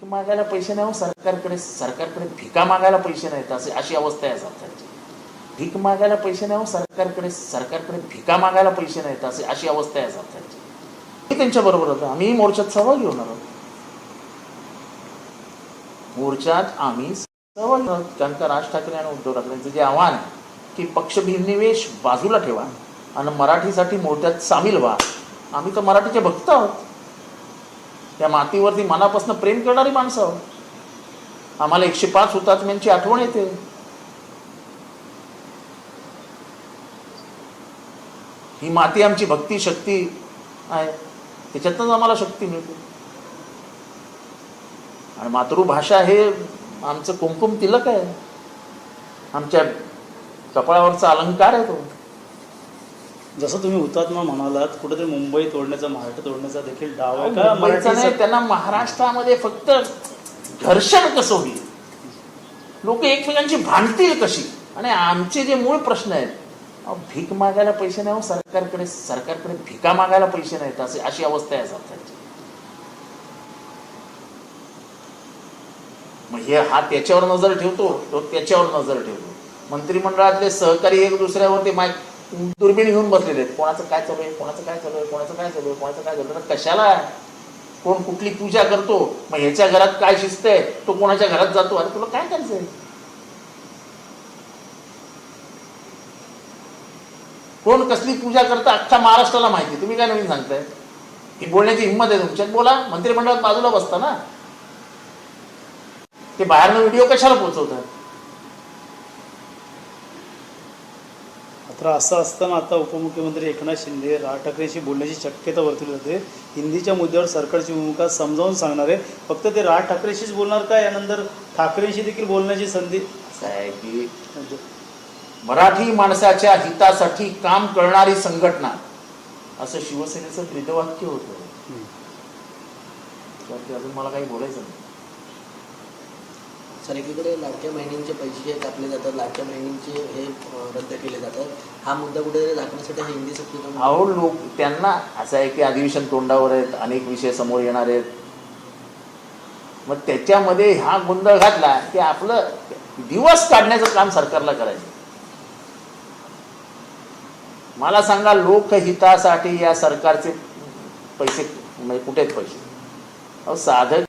भीक मागायला पैसे नाही हो सरकारकडे सरकारकडे भिका मागायला पैसे नाहीत असे अशी अवस्था आहे सरकारची. भीक मागायला पैसे नाही हो सरकारकडे सरकारकडे भिका मागायला पैसे नाहीत असे अशी अवस्था आहे सरकारची. मी त्यांच्याबरोबर होतो आम्ही मोर्चात सहभागी होणार आहोत. मोर्चात आम्ही सहभागी कारण का राज ठाकरे आणि उद्धव ठाकरेंचं जे आव्हान आहे की पक्षभिन्निवेश बाजूला ठेवा आणि मराठीसाठी मोर्चात सामील व्हा. आम्ही तर मराठीचे भक्त आहोत. त्या मातीवरती मनापासून प्रेम करणारी माणसं आहोत. आम्हाला एकशे पाच हुतात्म्यांची आठवण येते. ही माती आमची भक्ती शक्ती आहे. त्याच्यातनंच आम्हाला शक्ती मिळते. आणि मातृभाषा हे आमचं कुमकुम तिलक आहे. आमच्या कपाळावरचा अलंकार आहे तो. जसं तुम्ही हुतात्मा म्हणालात कुठेतरी मुंबई तोडण्याचा महाराष्ट्र तोडण्याचा देखील डाव आहे का? मुंबईचं मराठी नाही त्यांना महाराष्ट्रामध्ये फक्त घर्षण कसं होईल? लोक एकमेकांची भांडतील कशी? आणि आमचे जे मूळ प्रश्न आहेत अहो, भीक मागायला पैसे नाही हो सरकारकडे सरकारकडे भिका मागायला पैसे नाहीत असे अशी अवस्था आहे सरकारची मग हे हा त्याच्यावर नजर ठेवतो तो त्याच्यावर नजर ठेवतो. मंत्रिमंडळातले सहकारी एक दुसऱ्यावरती माय दुर्बीण घेऊन बसलेले आहेत. कोणाचं काय चालू आहे कोणाचं काय चालू आहे कोणाचं काय चालू आहे कोणाचं काय चालू आहे. तर कशाला? आहे? कोण कुठली पूजा करतो? मग ह्याच्या घरात काय शिस्त आहे तो कोणाच्या घरात जातो? अरे तुला काय करायचंय? कोण कसली पूजा करतं अख्ख्या महाराष्ट्राला माहिती तुम्ही काय नवीन सांगताय? ही बोलण्याची हिंमत आहे तुमच्यात. बोला मंत्रिमंडळात बाजूला बसता ना. ते बाहेरनं व्हिडिओ कशाला पोहोचवतात मात्र असं असताना आता उपमुख्यमंत्री एकनाथ शिंदे राज ठाकरेंशी बोलण्याची शक्यता वर्तवली जाते हिंदीच्या मुद्द्यावर सरकारची भूमिका समजावून सांगणार आहे. फक्त ते राज ठाकरेशीच बोलणार का? यानंतर ठाकरेंशी देखील बोलण्याची संधी की मराठी माणसाच्या हितासाठी काम करणारी संघटना. असं शिवसेनेचं ब्रीदवाक्य होतं. अजून मला काही बोलायचं नाही. सर एकीकडे लाडक्या बहिणींचे पैसे कापले जातात लाडक्या बहिणींचे हे रद्द केले जातात. हा मुद्दा कुठेतरी दाखवण्यासाठी हा हिंदी सक्ती अहो लोक त्यांना असं आहे की अधिवेशन तोंडावर आहेत अनेक विषय समोर येणार आहेत. मग त्याच्यामध्ये हा गोंधळ घातला की आपलं दिवस काढण्याचं काम सरकारला करायचं. मला सांगा लोकहितासाठी या सरकारचे पैसे म्हणजे कुठेच पैसे? अहो साधं